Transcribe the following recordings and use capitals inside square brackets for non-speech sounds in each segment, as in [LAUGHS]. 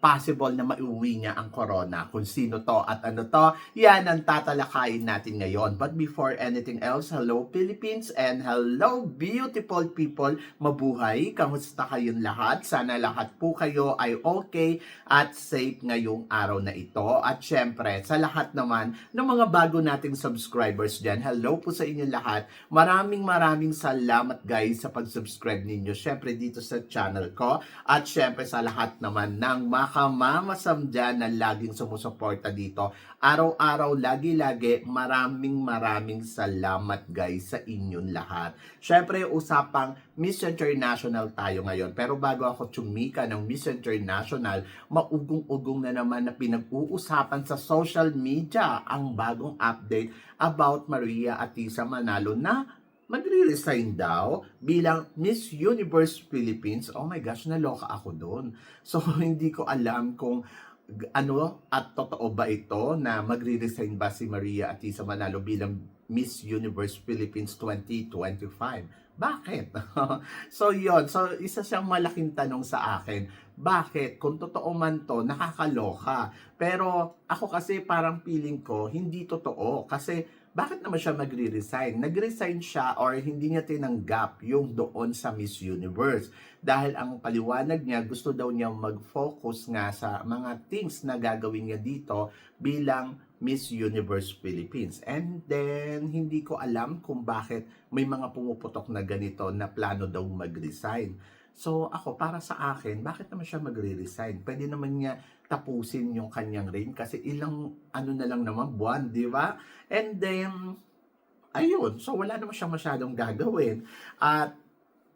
possible na maiuwi niya ang corona. Kung sino to at ano to, yan ang tatalakayin natin ngayon. But before anything else, hello Philippines and hello beautiful people. Mabuhay! Kamusta kayong lahat? Sana lahat po kayo ay okay at safe ngayong araw na ito. At syempre, sa lahat naman ng mga bago nating subscribers dyan, hello po sa inyo lahat. Maraming maraming salamat guys sa pag-subscribe ninyo. Syempre dito sa channel ko. At syempre sa lahat naman ng makamamasam dyan na laging sumusuporta dito. Araw-araw, lagi-lagi, maraming maraming salamat guys sa inyong lahat. Syempre, usapang Miss International tayo ngayon. Pero bago ako tsumika ng Miss International, maugong-ugong na naman na pinag-uusapan sa social media ang bagong update about Maria Atisa Manalo na magre-resign daw bilang Miss Universe Philippines. Oh my gosh, naloka ako doon. So, [LAUGHS] hindi ko alam kung ano at totoo ba ito na magre-resign ba si Maria Atisa Manalo bilang Miss Universe Philippines 2025. Bakit? [LAUGHS] so, yon So, isa siyang malaking tanong sa akin. Bakit? Kung totoo man to, nakakaloka. Pero ako kasi parang feeling ko, hindi totoo. Kasi bakit naman siya magre-resign? Nag-resign siya or hindi niya tinanggap yung doon sa Miss Universe. Dahil ang paliwanag niya, gusto daw niya mag-focus nga sa mga things na gagawin niya dito bilang Miss Universe Philippines. And then, hindi ko alam kung bakit may mga pumuputok na ganito na plano daw mag-resign. So ako, para sa akin, bakit naman siya magre-resign? Pwede naman niya tapusin yung kanyang reign kasi ilang ano na lang naman buwan, di ba? And then, ayun, so wala naman siya masyadong gagawin. At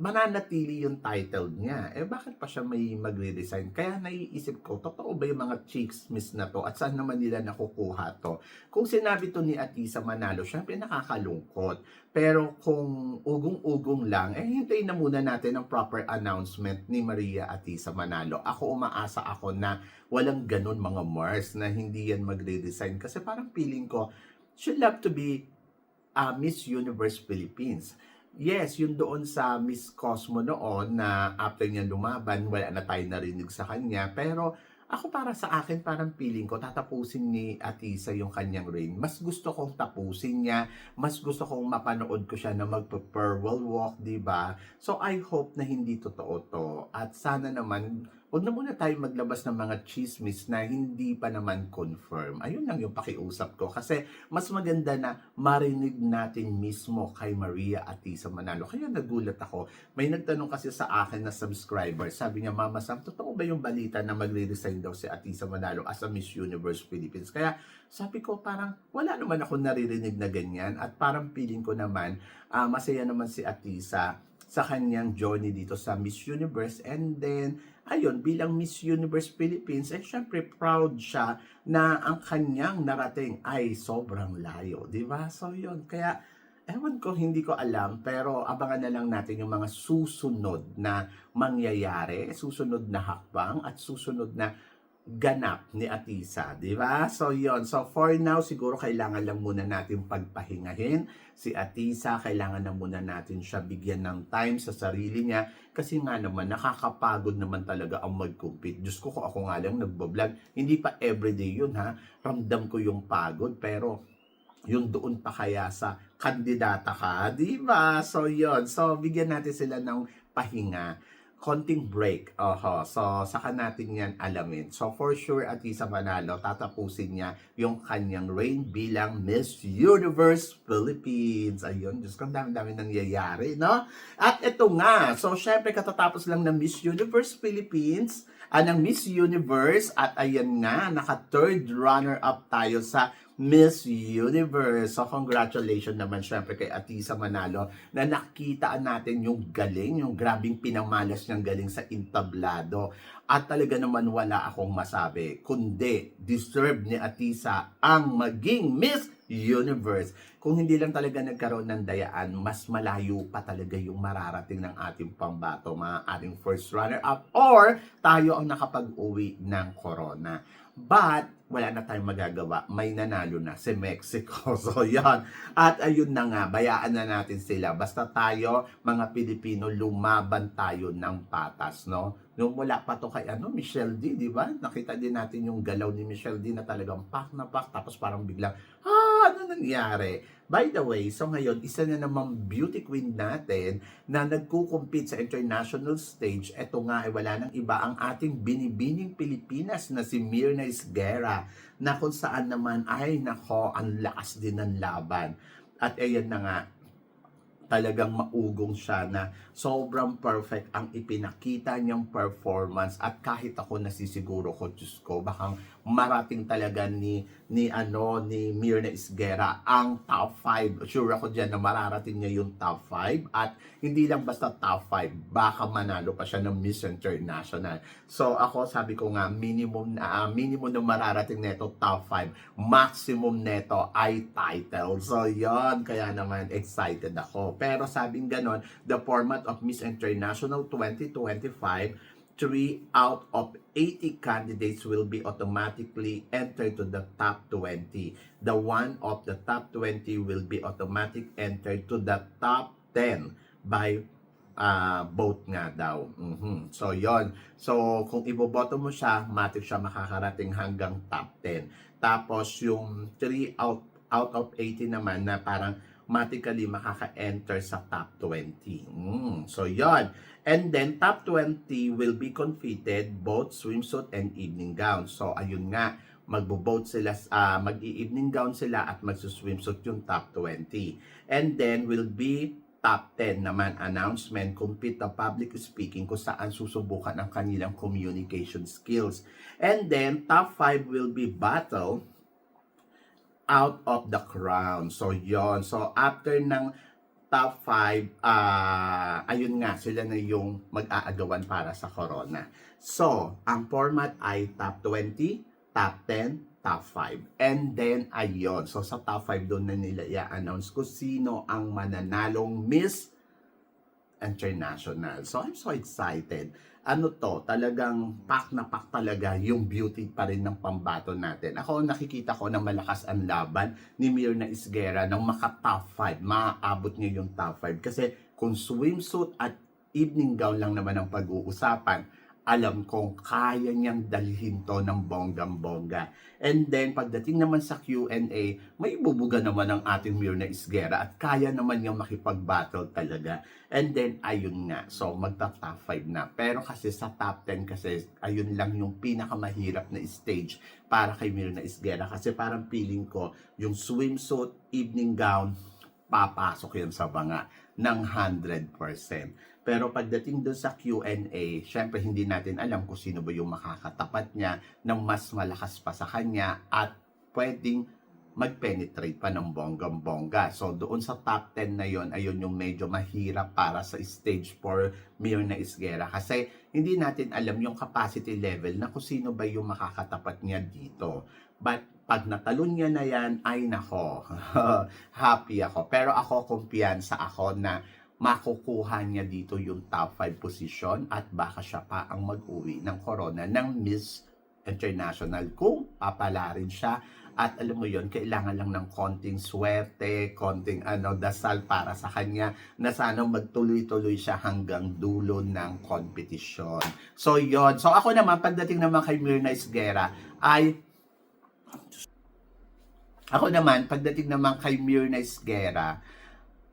mananatili yung title niya. Eh bakit pa siya may magre-resign? Kaya naiisip ko, totoo ba yung mga chicks miss na to? At saan naman nila nakukuha to? Kung sinabi to ni Atisa Manalo, syempre nakakalungkot. Pero kung ugong-ugong lang, eh hintayin na muna natin ang proper announcement ni Maria Atisa Manalo. Ako umaasa ako na walang ganun mga Mars na hindi yan magre-resign. Kasi parang feeling ko, she'd love to be uh, Miss Universe Philippines. Yes, yung doon sa Miss Cosmo noon na after niya lumaban, wala na tayo narinig sa kanya. Pero ako para sa akin, parang feeling ko, tatapusin ni Atisa yung kanyang reign. Mas gusto kong tapusin niya. Mas gusto kong mapanood ko siya na magpa-Pearl Walk, di ba? So I hope na hindi totoo to. At sana naman, Huwag na muna tayo maglabas ng mga chismis na hindi pa naman confirm. Ayun lang yung pakiusap ko. Kasi mas maganda na marinig natin mismo kay Maria Atisa Manalo. Kaya nagulat ako. May nagtanong kasi sa akin na subscriber. Sabi niya, Mama Sam, totoo ba yung balita na magre-resign daw si Atisa Manalo as a Miss Universe Philippines? Kaya sabi ko parang wala naman ako naririnig na ganyan. At parang feeling ko naman, ah, masaya naman si Atisa sa kanyang journey dito sa Miss Universe and then ayun bilang Miss Universe Philippines eh syempre proud siya na ang kanyang narating ay sobrang layo di ba? So yun. Kaya ewan ko hindi ko alam pero abangan na lang natin yung mga susunod na mangyayari susunod na hakbang at susunod na ganap ni Atisa, di ba? So, yon So, for now, siguro kailangan lang muna natin pagpahingahin si Atisa. Kailangan na muna natin siya bigyan ng time sa sarili niya. Kasi nga naman, nakakapagod naman talaga ang mag-compete. Diyos ko, kung ako nga lang nagbablog, hindi pa everyday yun, ha? Ramdam ko yung pagod, pero yung doon pa kaya sa kandidata ka, di ba? So, yon So, bigyan natin sila ng pahinga konting break. Oho. So, saka natin yan alamin. So, for sure, Atisa Manalo, tatapusin niya yung kanyang reign bilang Miss Universe Philippines. Ayun, Diyos ko, dami-dami nangyayari, no? At ito nga, so, syempre, katatapos lang ng Miss Universe Philippines, ah, Miss Universe, at ayan nga, naka-third runner-up tayo sa Miss Universe. So, congratulations naman syempre kay Atisa Manalo na nakitaan natin yung galing, yung grabing pinamalas niyang galing sa intablado. At talaga naman wala akong masabi, kundi deserve ni Atisa ang maging Miss Universe. Kung hindi lang talaga nagkaroon ng dayaan, mas malayo pa talaga yung mararating ng ating pambato, mga ating first runner-up, or tayo ang nakapag-uwi ng corona. But, wala na tayong magagawa. May nanalo na si Mexico. [LAUGHS] So, yan. At ayun na nga, bayaan na natin sila. Basta tayo, mga Pilipino, lumaban tayo ng patas, no? Nung wala pa to kay ano, Michelle D, di ba? Nakita din natin yung galaw ni Michelle D na talagang pak na pak, tapos parang biglang, ah, ano nangyari? By the way, so ngayon, isa na namang beauty queen natin na nagkukumpit sa international stage. Ito nga ay wala nang iba ang ating binibining Pilipinas na si Mirna Isguera na kung saan naman ay nako, ang lakas din ng laban. At ayan na nga, talagang maugong siya na sobrang perfect ang ipinakita niyang performance. At kahit ako nasisiguro ko Diyos ko baka marating talaga ni ni ano ni Mirna Isguera ang top 5 sure ako diyan na mararating niya yung top 5 at hindi lang basta top 5 baka manalo pa siya ng Miss International. So ako sabi ko nga minimum na ah, minimum na mararating nito top 5 maximum neto ay title. So yon kaya naman excited ako. Pero sabing ganon the format of Miss International 2025 three out of 80 candidates will be automatically entered to the top 20. The one of the top 20 will be automatic entered to the top 10 by uh, vote nga daw. Mhm. So, yon So, kung iboboto mo siya, matik siya makakarating hanggang top 10. Tapos, yung 3 out, out of 80 naman na parang automatically makaka-enter sa top 20. Mm, so, yon And then, top 20 will be confitted both swimsuit and evening gown. So, ayun nga, magbo-boat sila, ah, mag-i-evening gown sila at magsuswimsuit yung top 20. And then, will be top 10 naman announcement, compete the public speaking kung saan susubukan ang kanilang communication skills. And then, top 5 will be battle out of the crown. So, yon So, after ng top 5, ah ayun nga, sila na yung mag-aagawan para sa corona. So, ang format ay top 20, top 10, top 5. And then, ayun. So, sa top 5 doon na nila i-announce kung sino ang mananalong Miss International. So, I'm so excited. Ano to, talagang pak na pak talaga yung beauty pa rin ng pambato natin. Ako, nakikita ko na malakas ang laban ni Mirna Isguera ng maka top 5. Maaabot niya yung top 5. Kasi kung swimsuit at evening gown lang naman ang pag-uusapan, alam kong kaya niyang dalhin to ng bonggang-bongga. And then, pagdating naman sa Q&A, may ibubuga naman ang ating Mirna Isguera at kaya naman niyang makipag-battle talaga. And then, ayun nga. So, magta-top 5 na. Pero kasi sa top 10 kasi, ayun lang yung pinakamahirap na stage para kay Mirna Isguera. Kasi parang feeling ko, yung swimsuit, evening gown, papasok yan sa banga ng 100%. Pero pagdating doon sa Q&A, syempre hindi natin alam kung sino ba yung makakatapat niya ng mas malakas pa sa kanya at pwedeng mag-penetrate pa ng bonggang-bongga. So doon sa top 10 na yon ayun yung medyo mahirap para sa stage 4 Mirna Isguera kasi hindi natin alam yung capacity level na kung sino ba yung makakatapat niya dito. But pag natalon niya na yan, ay nako, [LAUGHS] happy ako. Pero ako, kumpiyansa ako na makukuha niya dito yung top 5 position at baka siya pa ang mag-uwi ng corona ng Miss International kung papala rin siya at alam mo yon kailangan lang ng konting swerte, konting ano dasal para sa kanya na sana magtuloy-tuloy siya hanggang dulo ng kompetisyon. So yon. So ako naman pagdating naman kay Mirna Isguera ay ako naman pagdating naman kay Mirna Isguera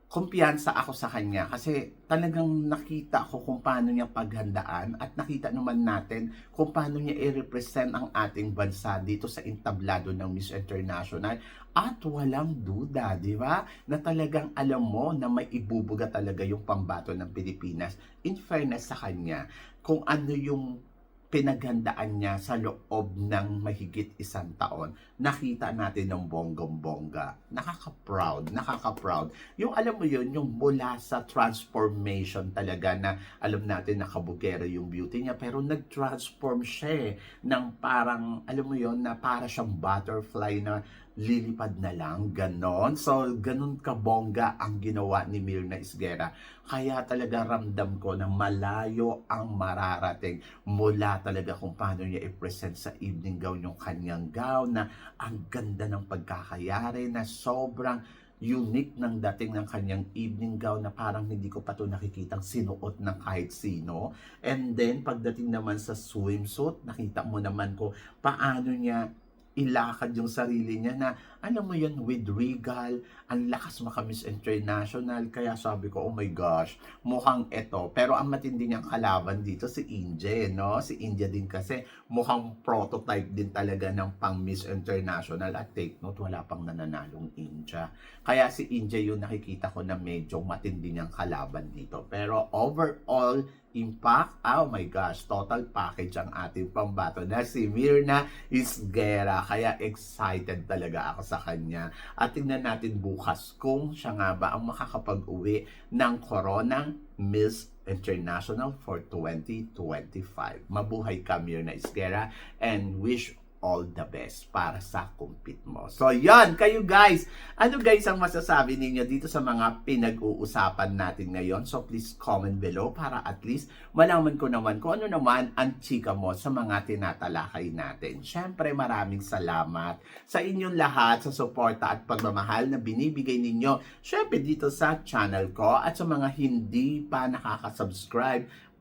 kumpiyansa ako sa kanya kasi talagang nakita ko kung paano niya paghandaan at nakita naman natin kung paano niya i-represent ang ating bansa dito sa entablado ng Miss International at walang duda, di ba? Na talagang alam mo na may ibubuga talaga yung pambato ng Pilipinas. In fairness sa kanya, kung ano yung pinaghandaan niya sa loob ng mahigit isang taon, nakita natin ng bonggong-bongga. Nakaka-proud, nakaka-proud. Yung alam mo yun, yung mula sa transformation talaga na alam natin na kabugera yung beauty niya, pero nag-transform siya eh, ng parang, alam mo yun, na para siyang butterfly na lilipad na lang, ganon. So, ganon kabongga ang ginawa ni Mirna Isguera. Kaya talaga ramdam ko na malayo ang mararating mula talaga kung paano niya i-present sa evening gown yung kanyang gown na ang ganda ng pagkakayari na sobrang unique ng dating ng kanyang evening gown na parang hindi ko pa to nakikitang sinuot ng kahit sino. And then, pagdating naman sa swimsuit, nakita mo naman ko paano niya ilakad yung sarili niya na, alam mo yun, with regal, ang lakas maka-Miss International. Kaya sabi ko, oh my gosh, mukhang eto. Pero ang matindi niyang kalaban dito, si India, no? Si India din kasi mukhang prototype din talaga ng pang Miss International. At take note, wala pang nananalong India. Kaya si India yung nakikita ko na medyo matindi niyang kalaban dito. Pero overall, impact, oh my gosh, total package ang ating pambato na si Mirna Isguera. Kaya excited talaga ako sa kanya. At tingnan natin bukas kung siya nga ba ang makakapag-uwi ng koronang Miss International for 2025. Mabuhay ka, Mirna Isguera, and wish all the best para sa compete mo. So, yan, kayo guys. Ano guys ang masasabi ninyo dito sa mga pinag-uusapan natin ngayon? So, please comment below para at least malaman ko naman kung ano naman ang chika mo sa mga tinatalakay natin. Siyempre, maraming salamat sa inyong lahat sa suporta at pagmamahal na binibigay ninyo. Siyempre, dito sa channel ko at sa mga hindi pa nakaka-subscribe,